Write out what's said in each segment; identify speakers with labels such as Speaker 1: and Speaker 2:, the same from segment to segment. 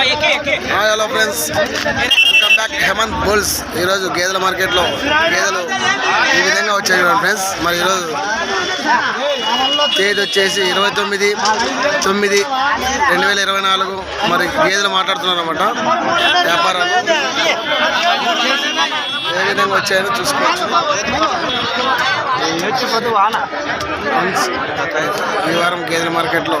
Speaker 1: Hi hello friends welcome back Hemant bulls ఈరోజు గేదెల మార్కెట్లో గేదెలు ఈ విధంగా వచ్చాయి ఫ్రెండ్స్ మరి ఈరోజు తేదీ వచ్చేసి ఇరవై తొమ్మిది తొమ్మిది రెండు వేల ఇరవై నాలుగు. మరి గేదెలు మాట్లాడుతున్నారు అనమాట వ్యాపారాలు ఏ విధంగా వచ్చాయో చూసుకోవచ్చు. ఈ వారం గేదెల మార్కెట్లో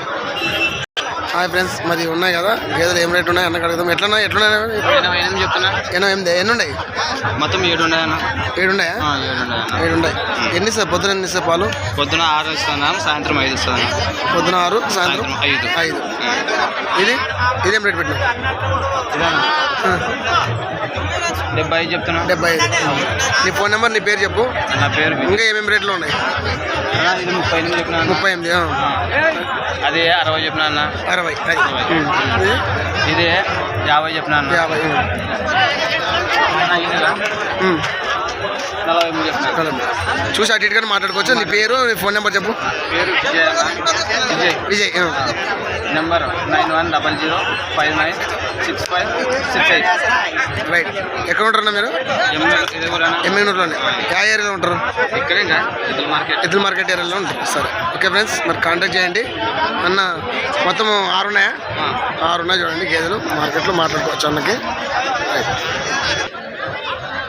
Speaker 1: హాయ్ ఫ్రెండ్స్ మరి ఉన్నాయి కదా? గేదెలు ఏం రేట్ ఉన్నాయి? అన్న కడుగుతాం ఎట్లున్నాయి ఎట్లున్నాయి
Speaker 2: ఎనభై ఎనిమిది చెప్తున్నా
Speaker 1: ఎన్నో ఎనిమిది ఎన్ని ఉన్నాయి
Speaker 2: మొత్తం ఏడు ఉన్నాయన్న
Speaker 1: ఏడు ఉన్నాయా
Speaker 2: ఏడు
Speaker 1: ఉన్నాయి ఎన్ని సార్? పొద్దున ఎన్ని సార్ పాలు?
Speaker 2: పొద్దున ఆరు ఇస్తున్నాను సాయంత్రం ఐదు ఇస్తాను
Speaker 1: పొద్దున ఆరు సాయంత్రం
Speaker 2: ఐదు.
Speaker 1: ఐదు. ఇది? ఇదేం రేట్ పెట్టినా
Speaker 2: డెబ్బై ఐదు చెప్తున్నా.
Speaker 1: డెబ్బై ఐదు. నీ ఫోన్ నెంబర్ నీ పేరు చెప్పు.
Speaker 2: నా పేరు
Speaker 1: ఇంకా ఏమేమి రేట్లు ఉన్నాయి?
Speaker 2: ముప్పై ఎనిమిది చెప్పినా.
Speaker 1: ముప్పై ఎనిమిది.
Speaker 2: అది అరవై చెప్పినా అన్న.
Speaker 1: అరవై. ఇది
Speaker 2: యాభై చెప్పినా అన్న
Speaker 1: యాభై. చూసి అటు ఇటుగా మాట్లాడుకోవచ్చు నీ పేరు నీ ఫోన్ నెంబర్ చెప్పు
Speaker 2: పేరు Vijay. Vijay. Number nine one double zero five nine six five six eight
Speaker 1: right ఎక్కడ ఉంటారన్నా మీరు? ఎమ్మెనూరులోనే ఏ ఏరియాలో ఉంటారు?
Speaker 2: ఇక్కడే మార్కెట్.
Speaker 1: ఎద్దుల మార్కెట్ ఏరియాలో ఉంటారు. సరే. ఓకే ఫ్రెండ్స్ మరి కాంటాక్ట్ చేయండి. అన్న మొత్తం ఆరు ఉన్నాయా? ఆరు ఉన్నాయి చూడండి గేదెలు. మార్కెట్లో మాట్లాడుకోవచ్చు అన్నకి. రైట్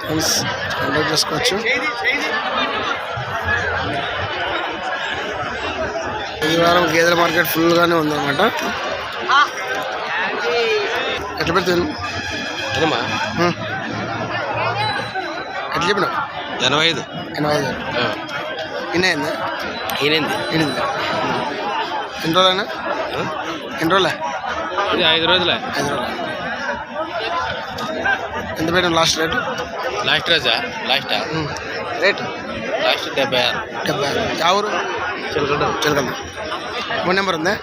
Speaker 1: ఫ్రెండ్స్ కాంటాక్ట్ చేసుకోవచ్చు. ఈ వారం గేదెల మార్కెట్ ఫుల్గానే ఉందన్నమాట. ఎట్లా పెడుతుంది ఎట్లా చెప్పినావు?
Speaker 2: ఎనభై ఐదు.
Speaker 1: ఎనభై ఐదు. ఇన్న అయిందా?
Speaker 2: ఎనిమిది
Speaker 1: ఎనిమిది ఎన్ని రోజులైనా? ఎన్ని రోజులే?
Speaker 2: ఇది ఐదు రోజులే.
Speaker 1: ఐదు రోజులు? ఎంత పెట్టాం లాస్ట్ రేటు?
Speaker 2: లాస్ట్ రోజా? లాస్ట్?
Speaker 1: రేటు?
Speaker 2: లాస్ట్ డెబ్బై ఆరు.
Speaker 1: డెబ్బై ఆరు. యా ఊరు?
Speaker 2: చిలకడ
Speaker 1: చిలకల్ ఫోన్ నెంబర్ ఉందా?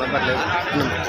Speaker 2: నెంబర్ లేదు.
Speaker 1: నెంబర్.